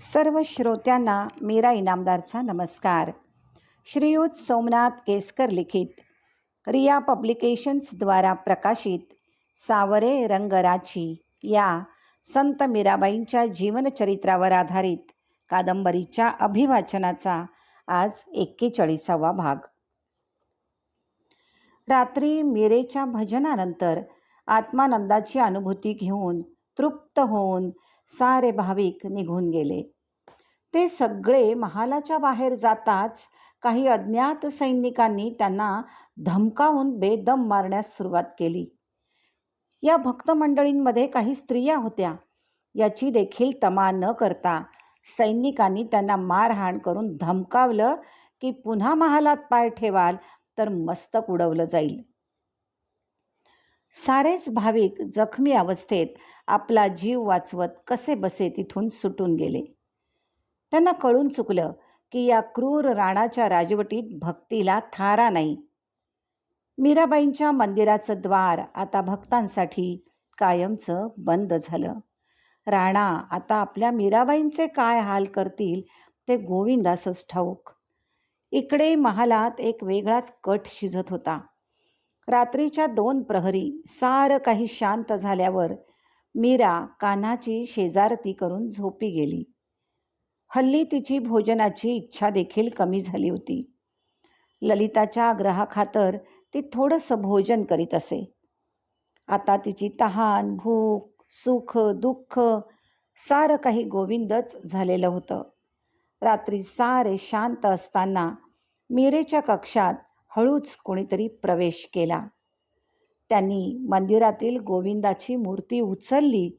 सर्व श्रोत्यांना मीरा इनामदारचा नमस्कार. श्रीयुत सोमनाथ केसकर लिखित रिया पब्लिकेशन्सद्वारा प्रकाशित सावरे रंगराची या संत मीराबाईंच्या जीवनचरित्रावर आधारित कादंबरीच्या अभिवाचनाचा आज एक्केचाळीसावा भाग. रात्री मीरेच्या भजनानंतर आत्मानंदाची अनुभूती घेऊन तृप्त होऊन सारे भाविक निघून गेले. ते सगळे महालाच्या बाहेर जाताच काही अज्ञात सैनिकांनी त्यांना धमकावून बेदम मारण्यास सुरुवात केली. या भक्त मंडळींमध्ये काही स्त्रिया होत्या. याची देखील तमा न करता सैनिकांनी त्यांना मारहाण करून धमकावलं की पुन्हा महालात पाय ठेवाल तर मस्तक उडवलं जाईल. सारेच भाविक जखमी अवस्थेत आपला जीव वाचवत कसे बसे तिथून सुटून गेले. त्यांना कळून चुकलं की या क्रूर राणाच्या राजवटीत भक्तीला थारा नाही. मीराबाईंच्या मंदिराचं द्वार आता भक्तांसाठी कायमचं बंद झालं. राणा आता आपल्या मीराबाईंचे काय हाल करतील ते गोविंदासच ठाऊक. इकडे महालात एक वेगळाच कट शिजत होता. रात्रीच्या दोन प्रहरी सारं काही शांत झाल्यावर मीरा कान्हाची शेजारती करून झोपी गेली. हल्ली तिची भोजनाची इच्छा देखील कमी झाली होती. ललिताच्या आग्रहाखातर ती थोडंसं भोजन करीत असे. आता तिची तहान भूक सुख दुःख सारं काही गोविंदच झालेलं होतं. रात्री सारे शांत असताना मीरेच्या कक्षात हळूच कोणीतरी प्रवेश केला. त्यांनी मंदिरातील गोविंदाची मूर्ती उचलली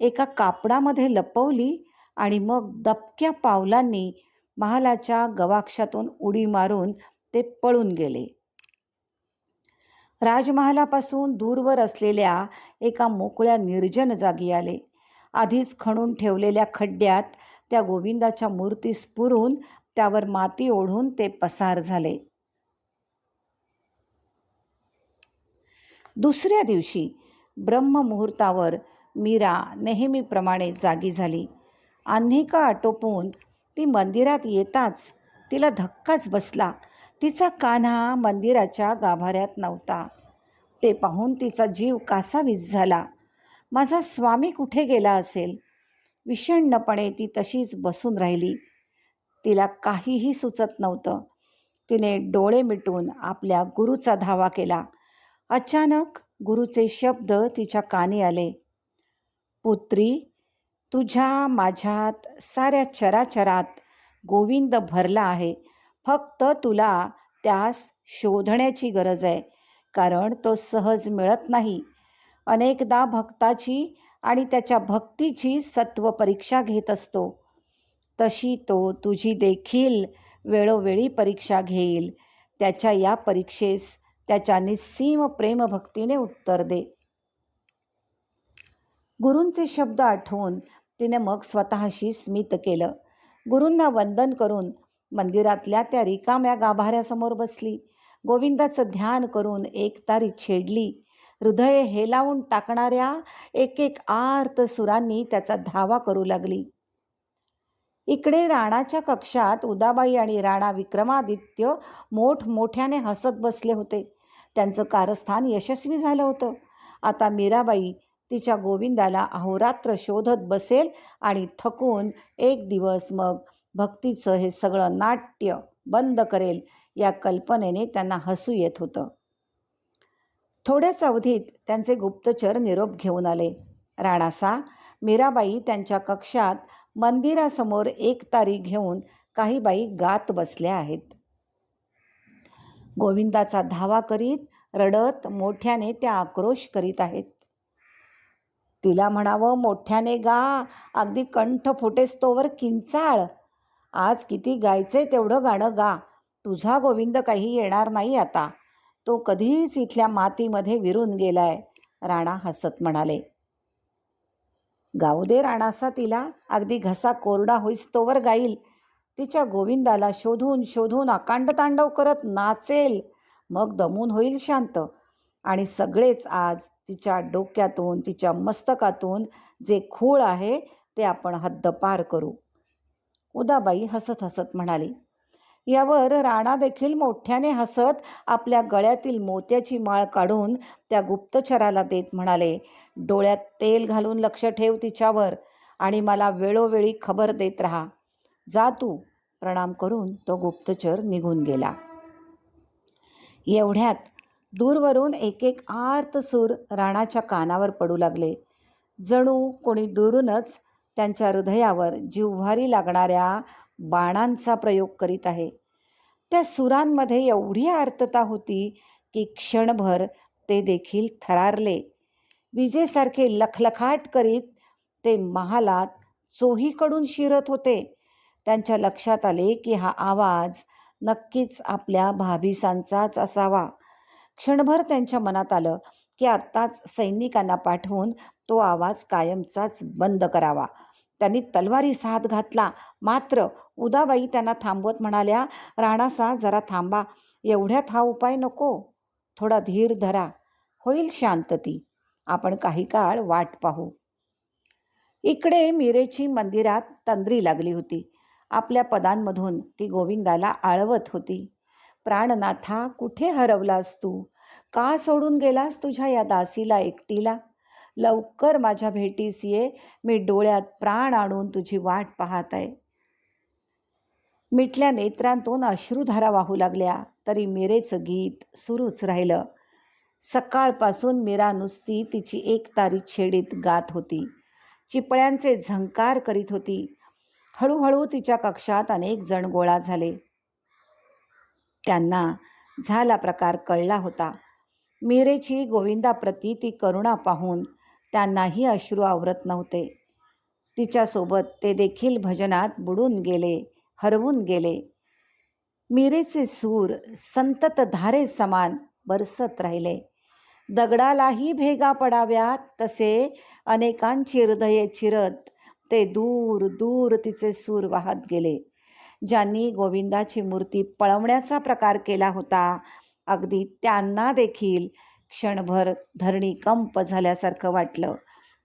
एका कापडामध्ये लपवली आणि मग दबक्या पावलांनी महालाच्या गवाक्षातून उडी मारून ते पळून गेले. राजमहालापासून दूरवर असलेल्या एका मोकळ्या निर्जन जागी आले. आधीच खणून ठेवलेल्या खड्ड्यात त्या गोविंदाच्या मूर्तीस पुरून त्यावर माती ओढून ते पसार झाले. दुसऱ्या दिवशी ब्रह्ममुहूर्तावर मीरा नेहमीप्रमाणे जागी झाली. आन्हिका आटोपून ती मंदिरात येताच तिला धक्काच बसला. तिचा कान्हा मंदिराच्या गाभाऱ्यात नव्हता. ते पाहून तिचा जीव कासावीस झाला. माझा स्वामी कुठे गेला असेल? विषण्णपणे ती तशीच बसून राहिली. तिला काहीही सुचत नव्हतं. तिने डोळे मिटून आपल्या गुरुचा धावा केला. अचानक गुरुचे शब्द तिच्या कानी आले. पुत्री तुझ्या माझ्यात साऱ्या चराचरात गोविंद भरला आहे. फक्त तुला त्यास शोधण्याची गरज आहे कारण तो सहज मिळत नाही. अनेकदा भक्ताची आणि त्याच्या भक्तीची सत्व परीक्षा घेत असतो. तशी तो तुझी देखील वेळोवेळी परीक्षा घेईल. त्याच्या या परीक्षेस त्याच्या निस्सीम प्रेमभक्तीने उत्तर दे. गुरूंचे शब्द आठवून तिने मग स्वतःशी स्मित केलं. गुरूंना वंदन करून मंदिरातल्या त्या रिकाम्या गाभाऱ्यासमोर बसली. गोविंदाचं ध्यान करून एक तारी छेडली. हृदय हेलावून टाकणाऱ्या एक एक आर्त सुरांनी त्याचा धावा करू लागली. इकडे राणाच्या कक्षात उदाबाई आणि राणा विक्रमादित्य मोठमोठ्याने हसत बसले होते. त्यांचं कारस्थान यशस्वी झालं होतं. आता मीराबाई तिच्या गोविंदाला अहोरात्र शोधत बसेल आणि थकून एक दिवस मग भक्तीचं हे सगळं नाट्य बंद करेल या कल्पनेने त्यांना हसू येत होतं. थोड्याच अवधीत त्यांचे गुप्तचर निरोप घेऊन आले. राणासा मीराबाई त्यांच्या कक्षात मंदिरासमोर एक तारी घेऊन काही बाई गात बसल्या आहेत. गोविंदाचा धावा करीत रडत मोठ्याने त्या आक्रोश करीत आहेत. तिला म्हणावं मोठ्याने गा अगदी कंठ फुटेस्तोवर किंचाळ. आज किती गायचंय तेवढं गाणं गा. तुझा गोविंद काही येणार नाही आता. तो कधीच इथल्या मातीमध्ये विरून गेलाय राणा हसत म्हणाले. गाऊ दे राणासा तिला अगदी घसा कोरडा होईस्तोवर गाईल. तिच्या गोविंदाला शोधून शोधून अकांड तांडव करत नाचेल. मग दमून होईल शांत. आणि सगळेच आज तिच्या डोक्यातून तिच्या मस्तकातून जे खूळ आहे ते आपण हद्दपार करू. उदाबाई हसत हसत म्हणाली यावर राणा देखील मोठ्याने हसत आपल्या गळ्यातील मोत्याची माळ काढून त्या गुप्तचराला देत म्हणाले डोळ्यात तेल घालून लक्ष ठेव तिच्यावर आणि मला वेळोवेळी खबर देत राहा. जा तू प्रणाम करून तो गुप्तचर निघून गेला. एवढ्यात दूरवरून एक एक आर्त सूर राणाच्या कानावर पडू लागले. जणू कोणी दुरूनच त्यांच्या हृदयावर जिव्हारी लागणाऱ्या बाणांचा प्रयोग करीत आहे. त्या सुरांमध्ये एवढी आर्तता होती की क्षणभर ते देखील थरारले. विजेसारखे लखलखाट करीत ते महालात चोहीकडून शिरत होते. त्यांच्या लक्षात आले की हा आवाज नक्कीच आपल्या भाभिसांचाच असावा. क्षणभर त्यांच्या मनात आलं की आत्ताच सैनिकांना पाठवून तो आवाज कायमचाच बंद करावा. त्यांनी तलवारी हात घातला. मात्र उदाबाई त्यांना थांबवत म्हणाल्या राणासा जरा थांबा. एवढ्यात हा उपाय नको. थोडा धीर धरा. होईल शांतती. आपण काही काळ वाट पाहू. इकडे मिरेची मंदिरात तंद्री लागली होती. आपल्या पदांमधून ती गोविंदाला आळवत होती. प्राणनाथा कुठे हरवलास तू? का सोडून गेलास तुझ्या या दासीला एकटीला? लवकर माझ्या भेटीस ये मी डोळ्यात प्राण आणून तुझी वाट पाहत आहे मिटल्या नेत्रांतून अश्रुधारा वाहू लागल्या तरी मिरेचं गीत सुरूच राहिलं. सकाळपासून मीरा नुसती तिची एक तारी छेडीत गात होती. चिपळ्यांचे झंकार करीत होती. हळूहळू तिच्या कक्षात अनेक जण गोळा झाले. त्यांना झाला प्रकार कळला होता. मीरेची गोविंदाप्रती ती करुणा पाहून त्यांनाही अश्रू आवरत नव्हते. तिच्यासोबत ते देखील भजनात बुडून गेले हरवून गेले. मीरेचे सूर संतत धारे समान बरसत राहिले. दगडालाही भेगा पडाव्यात तसे अनेकांची हृदये चिरत ते दूर दूर तिचे सूर वाहत गेले. ज्यांनी गोविंदाची मूर्ती पळवण्याचा प्रकार केला होता अगदी त्यांना देखील क्षणभर धरणी कंप झाल्यासारखं वाटलं.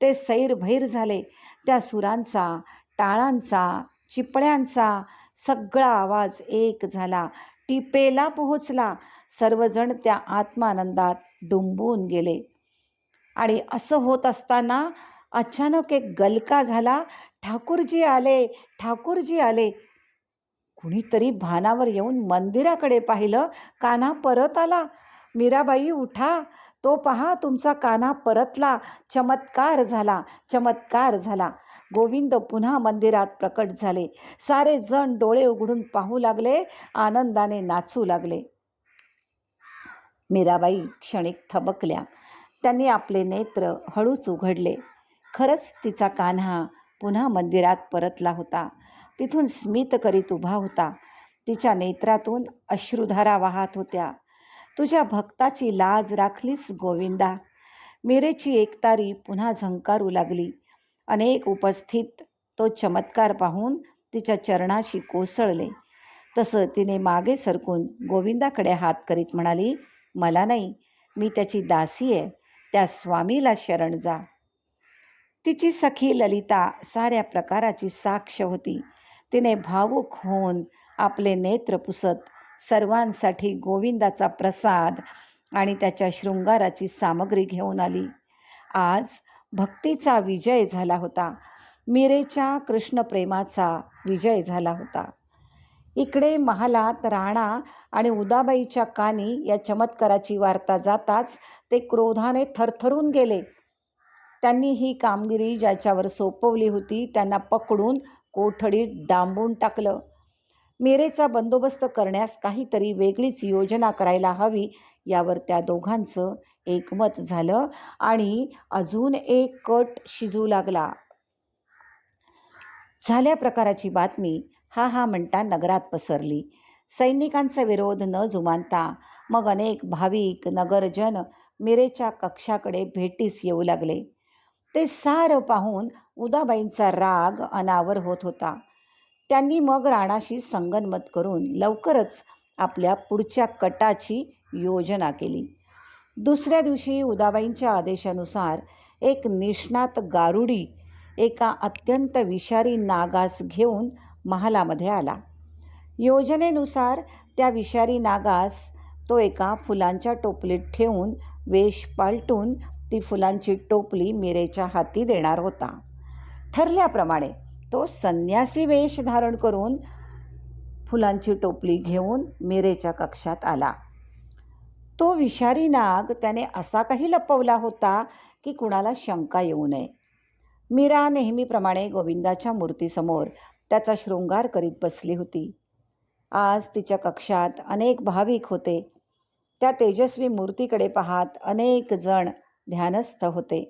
ते सैरभैर झाले. त्या सुरांचा टाळांचा चिपळ्यांचा सगळा आवाज एक झाला. टिपेला पोहोचला. सर्वजण त्या आत्मानंदात डुंबून गेले. आणि असं होत असताना अचानक एक गलका झाला. ठाकूरजी आले ठाकूरजी आले. कुणीतरी भानावर येऊन मंदिराकडे पाहिलं. कान्हा परत आला. मीराबाई उठा. तो पहा तुमचा कान्हा परतला. चमत्कार झाला चमत्कार झाला. गोविंद पुन्हा मंदिरात प्रकट झाले. सारे जण डोळे उघडून पाहू लागले. आनंदाने नाचू लागले. मीराबाई क्षणिक थबकल्या. त्यांनी आपले नेत्र हळूच उघडले. खरंच तिचा कान्हा पुन्हा मंदिरात परतला होता. तिथून स्मित करीत उभा होता. तिच्या नेत्रातून अश्रुधारा वाहत होत्या. तुझ्या भक्ताची लाज राखलीस गोविंदा. मिरेची एकतारी पुन्हा झंकारू लागली. अनेक उपस्थित तो चमत्कार पाहून तिच्या चरणाशी कोसळले. तसं तिने मागे सरकून गोविंदाकडे हात करीत म्हणाली मला नाही मी त्याची दासी आहे. त्या स्वामीला शरण जा. तिची सखी ललिता साऱ्या प्रकाराची साक्ष होती. तिने भावुक होऊन आपले नेत्र पुसत सर्वांसाठी गोविंदाचा प्रसाद आणि त्याच्या शृंगाराची सामग्री घेऊन आली. आज भक्तीचा विजय झाला होता. मिरेच्या कृष्णप्रेमाचा विजय झाला होता. इकडे महालात राणा आणि उदाबाईच्या कानी या चमत्काराची वार्ता जाताच ते क्रोधाने थरथरून गेले. त्यांनी ही कामगिरी ज्याच्यावर सोपवली होती त्यांना पकडून कोठडीत डांबून टाकलं. मेरेचा बंदोबस्त करण्यास काहीतरी वेगळीच योजना करायला हवी यावर त्या दोघांचं एकमत झालं आणि अजून एक कट शिजू लागला. झाल्या प्रकाराची बातमी हा हा म्हणता नगरात पसरली. सैनिकांचा विरोध न जुमानता मग अनेक भाविक नगरजन मिरेच्या कक्षाकडे भेटीस येऊ लागले. ते सारं पाहून उदाबाईंचा राग अनावर होत होता. त्यांनी मग राणाशी संगनमत करून लवकरच आपल्या पुढच्या कटाची योजना केली. दुसऱ्या दिवशी उदाबाईंच्या आदेशानुसार एक निष्णात गारुडी एका अत्यंत विषारी नागास घेऊन महालामध्ये आला. योजनेनुसार त्या विषारी नागास तो एका फुलांच्या टोपलीत ठेवून वेश पालटून ती फुलांची टोपली मीरेच्या हाती देणार होता. ठरल्याप्रमाणे तो संन्यासी वेश धारण करून फुलांची टोपली घेऊन मीरेच्या कक्षात आला. तो विषारी नाग त्याने असा काही लपवला होता की कुणाला शंका येऊ नये. मीरा नेहमीप्रमाणे गोविंदाच्या मूर्तीसमोर त्याचा शृंगार करीत बसली होती. आज तिच्या कक्षात अनेक भाविक होते. त्या तेजस्वी मूर्तीकडे पाहत अनेक जण ध्यानस्थ होते.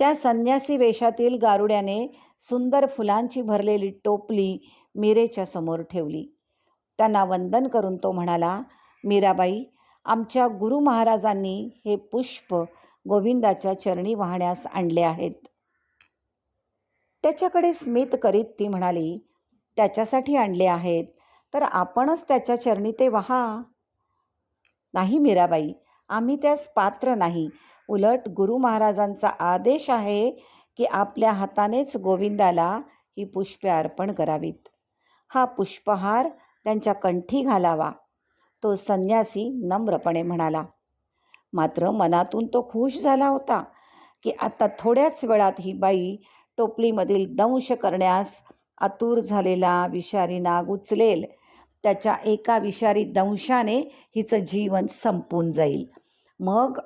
त्या संन्यासी वेशातील गारुड्याने सुंदर फुलांची भरलेली टोपली मीरेच्या समोर ठेवली. त्यांना वंदन करून तो म्हणाला मीराबाई आमच्या गुरु महाराजांनी हे पुष्प गोविंदाच्या चरणी वाहण्यास आणले आहेत. त्याच्याकडे स्मित करीत ती म्हणाली त्याच्यासाठी आणले आहेत तर आपणच त्याच्या चरणी ते वाहा. नाही मीराबाई आम्ही त्यास पात्र नाही. उलट गुरु महाराजांचा आदेश आहे की आपल्या हातानेच गोविंदाला ही पुष्पे अर्पण करावीत. हा पुष्पहार त्यांच्या कंठी घालावा. तो संन्यासी नम्रपणे म्हणाला मात्र मनातून तो खुश झाला होता की आता थोड्याच वेळात ही बाई टोपलीमधील दंश करण्यास आतुर झालेला विषारी नाग उचलेल. त्याच्या एका विषारी दंशाने हिचं जीवन संपून जाईल. मग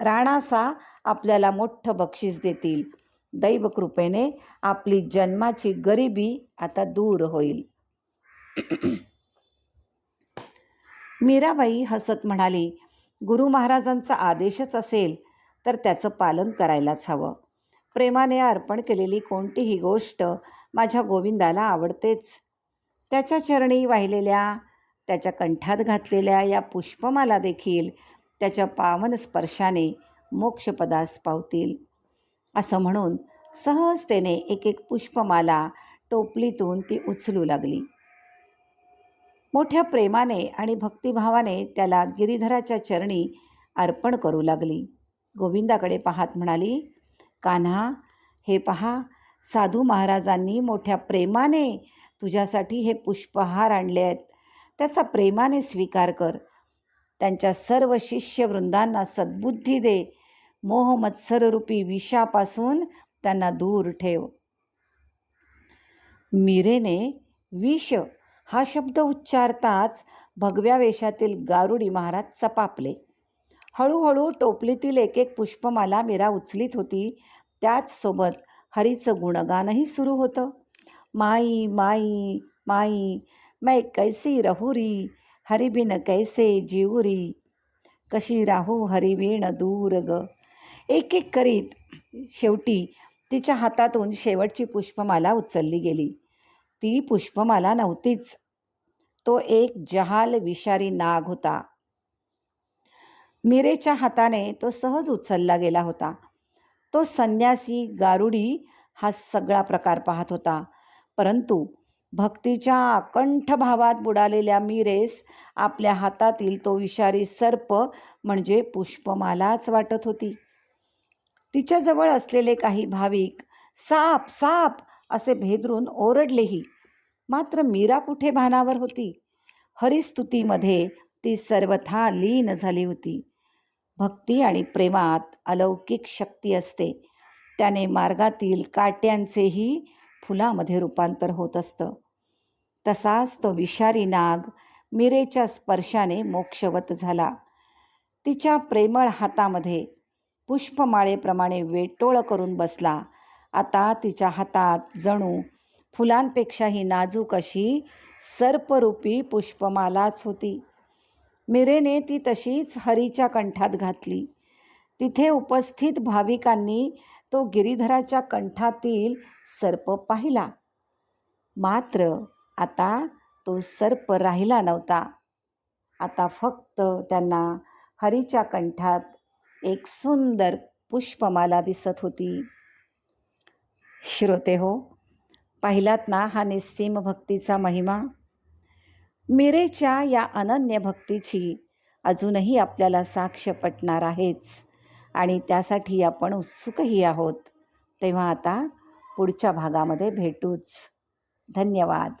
राणासा आपल्याला मोठं बक्षीस देतील. दैवकृपेने आपली जन्माची गरिबी आता दूर होईल. मीराबाई हसत म्हणाली गुरु महाराजांचा आदेशच असेल तर त्याचं पालन करायलाच हवं. प्रेमाने अर्पण केलेली कोणतीही गोष्ट माझ्या गोविंदाला आवडतेच. त्याच्या चरणी वाहिलेल्या त्याच्या कंठात घातलेल्या या पुष्पमाला देखील त्याच्या पावन स्पर्शाने मोक्षपदास पावतील. असं म्हणून सहजतेने एक एक पुष्पमाला टोपलीतून ती उचलू लागली. मोठ्या प्रेमाने आणि भक्तिभावाने त्याला गिरीधराच्या चरणी अर्पण करू लागली. गोविंदाकडे पाहत म्हणाली कान्हा हे पहा साधू महाराजांनी मोठ्या प्रेमाने तुझ्यासाठी हे पुष्पहार आणले आहेत. त्याचा प्रेमाने स्वीकार कर. त्यांच्या सर्व शिष्यवृंदांना सद्बुद्धी दे. मोहमत्सररूपी विषापासून त्यांना दूर ठेव. मीरेने विष हा शब्द उच्चारताच भगव्या वेशातील गारुडी महाराज चपापले. हळूहळू टोपलीतील एक एक पुष्पमाला मीरा उचलीत होती. त्याचसोबत हरीचं गुणगानही सुरू होतं. माई माई माई मै कैसी रहुरी हरिबिन कैसे जीवरी कशी राहू हरिवीण दूर ग? एक एक करीत शेवटी तिच्या हातातून शेवटची पुष्पमाला उचलली गेली. ती पुष्पमाला नव्हतीच. तो एक जहाल विषारी नाग होता. मीरेच्या हाताने तो सहज उचलला गेला होता. तो संन्यासी गारुडी हा सगळा प्रकार पाहत होता. परंतु भक्तीच्या अकंठ भावात बुडालेल्या मीरेस आपल्या हातातील तो विषारी सर्प म्हणजे पुष्पमालाच वाटत होती. तिच्याजवळ असलेले काही भाविक साप साप असे भेदरून ओरडलेही. मात्र मीरा कुठे भानावर होती? हरिस्तुतीमध्ये ती सर्वथा लीन झाली होती. भक्ती आणि प्रेमात अलौकिक शक्ती असते. त्याने मार्गातील काट्यांचेही फुलामध्ये रूपांतर होत असतं. तसाच तो विषारी नाग मिरेच्या स्पर्शाने मोक्षवत झाला. तिच्या प्रेमळ हातामध्ये पुष्पमाळेप्रमाणे वेटोळ करून बसला. आता तिच्या हातात जणू फुलांपेक्षाही नाजूक अशी सर्परूपी पुष्पमालाच होती. मिरेने ती तशीच हरीच्या कंठात घातली. तिथे उपस्थित भाविकांनी तो गिरीधराच्या कंठातील सर्प पाहिला. मात्र आता तो सर्प राहिला नव्हता. आता फक्त त्यांना हरीच्या कंठात एक सुंदर पुष्पमाला दिसत होती. श्रोते हो पाहिलात ना हा निस्सीम भक्तीचा महिमा? मिरेच्या या अनन्य भक्तीची अजूनही आपल्याला साक्ष पटणार आहेच. आणि त्यासाठी आपण उत्सुकही आहोत. तेव्हा आता पुढच्या भागामध्ये भेटूच. धन्यवाद.